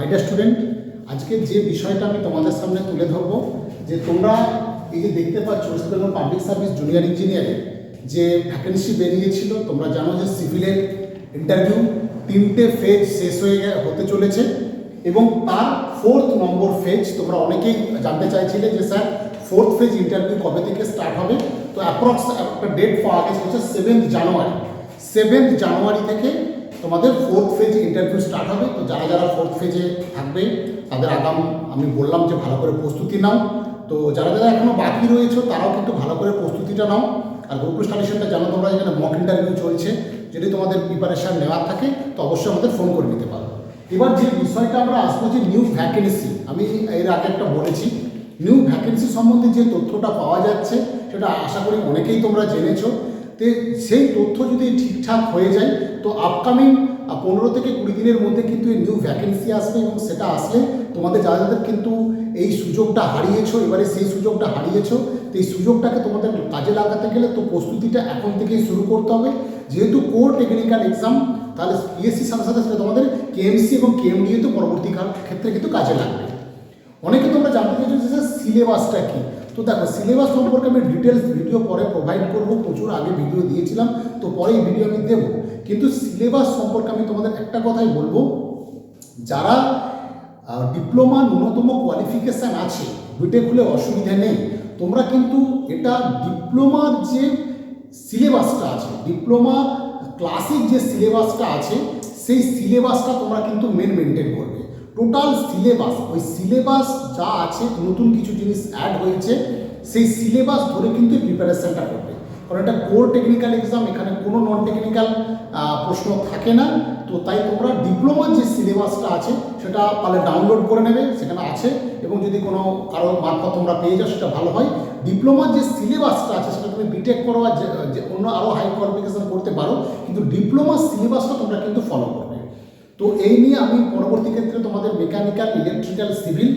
My student আজকে যে বিষয়টা আমি তোমাদের সামনে তুলে ধরবো, যে তোমরা এই যে দেখতে পাচ্ছ West Bengal public service junior ইঞ্জিনিয়ারে যে ভ্যাকেন্সি বেরিয়েছিল, তোমরা জানো যে সিভিলের ইন্টারভিউ তিনটে ফেজ শেষ হয়ে হতে চলেছে এবং তার ফোর্থ নম্বর ফেজ তোমরা অনেকেই জানতে চাইছিলে যে স্যার ফোর্থ ফেজ ইন্টারভিউ কবে থেকে স্টার্ট হবে? তো অ্যাপ্রক্স একটা ডেট পাওয়া গেছে, হচ্ছে সেভেন্থ জানুয়ারি সেভেন্থ জানুয়ারি থেকে তোমাদের ফোর্থ ফেজ ইন্টারভিউ স্টার্ট হবে। তো যারা যারা ফোর্থ ফেজে থাকবে, তাদের আগাম আমি বললাম যে ভালো করে প্রস্তুতি নাও। তো যারা যারা এখনও বাকি রয়েছে, তারাও কিন্তু ভালো করে প্রস্তুতিটা নাও। আর গ্রুপ স্টাডিশনটা জানো তোমরা, এখানে মক ইন্টারভিউ চলছে। যদি তোমাদের প্রিপারেশান নেওয়ার থাকে, তো অবশ্যই আমাদের ফোন করে নিতে পারো। এবার যে বিষয়টা আমরা আসব, যে নিউ ভ্যাকেন্সি আমি এর আগে একটা বলেছি নিউ ভ্যাকেন্সি সম্বন্ধে যে তথ্যটা পাওয়া যাচ্ছে, সেটা আশা করি অনেকেই তোমরা জেনেছো। তো সেই তথ্য যদি ঠিকঠাক হয়ে যায়, তো আপকামিং পনেরো থেকে কুড়ি দিনের মধ্যে কিন্তু এই নিউ ভ্যাকেন্সি আসবে এবং সেটা আসলে তোমাদের যারা যাদের কিন্তু এই সুযোগটা হারিয়েছো, এবারে সেই সুযোগটা হারিয়েছো, তো এই সুযোগটাকে তোমাদের কাজে লাগাতে গেলে তো প্রস্তুতিটা এখন থেকেই শুরু করতে হবে। যেহেতু কোর টেকনিক্যাল এক্সাম তাহলে পিএসসির সাথে সাথে সেটা তোমাদের কেএমসি এবং কেএমডিএ তো পরবর্তীকাল ক্ষেত্রে কিন্তু কাজে লাগবে। অনেকে তোমরা জানতে চাইছো যে সিলেবাসটা কী? তো দেখো, সিলেবাস সম্পর্কে আমি ডিটেলস ভিডিও পরে প্রোভাইড করব, প্রচুর আগে ভিডিও দিয়েছিলাম, তো পরে এই ভিডিও আমি দেবো। কিন্তু সিলেবাস সম্পর্কে আমি তোমাদের একটা কথাই বলব, যারা ডিপ্লোমা ন্যূনতম কোয়ালিফিকেশান আছে বিটেক হলে অসুবিধা নেই। তোমরা কিন্তু এটা ডিপ্লোমার যে সিলেবাসটা আছে ডিপ্লোমা ক্লাসিক যে সিলেবাসটা আছে, সেই সিলেবাসটা তোমরা কিন্তু মেন মেনটেন করবে। টোটাল সিলেবাস ওই সিলেবাস যা আছে, নতুন কিছু জিনিস অ্যাড হয়েছে, সেই সিলেবাস ধরে কিন্তু প্রিপারেশনটা করবে। কারণ এটা কোর টেকনিক্যাল এক্সাম এখানে কোনো নন টেকনিক্যাল প্রশ্ন থাকে না। তো তাই তোমরা ডিপ্লোমার যে সিলেবাসটা আছে, সেটা পারলে ডাউনলোড করে নেবে, সেখানে আছে। এবং যদি কোনো কারও মারফত তোমরা পেয়ে যাও, সেটা ভালো হয়। ডিপ্লোমার যে সিলেবাসটা আছে, সেটা তুমি বিটেক করো আর অন্য আরও হাই কোয়ালিফিকেশন করতে পারো, কিন্তু ডিপ্লোমার সিলেবাসটা তোমরা কিন্তু ফলো করবে তো এই নিয়ে আমি পরবর্তী ক্ষেত্রে তোমাদের মেকানিক্যাল ইলেকট্রিক্যাল সিভিল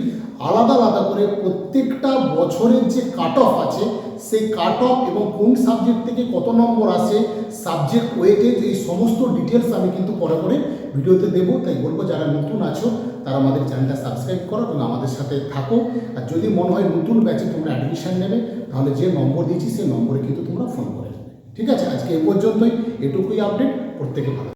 আলাদা আলাদা করে প্রত্যেকটা বছরের যে কাট অফ আছে, সেই কাট অফ এবং কোন সাবজেক্ট থেকে কত নম্বর আসে সাবজেক্ট ওয়েটেজ এই সমস্ত ডিটেলস আমি কিন্তু পরে পরে ভিডিওতে দেবো। তাই বলব, যারা নতুন আছো, তারা আমাদের চ্যানেলটা সাবস্ক্রাইব করো এবং আমাদের সাথে থাকো। আর যদি মনে হয় নতুন ব্যাচে তোমরা অ্যাডমিশান নেবে, তাহলে যে নম্বর দিয়েছি, সেই নম্বরে কিন্তু তোমরা ফোন করে ঠিক আছে? আজকে এ পর্যন্তই। এটুকুই আপডেট প্রত্যেকে ভালো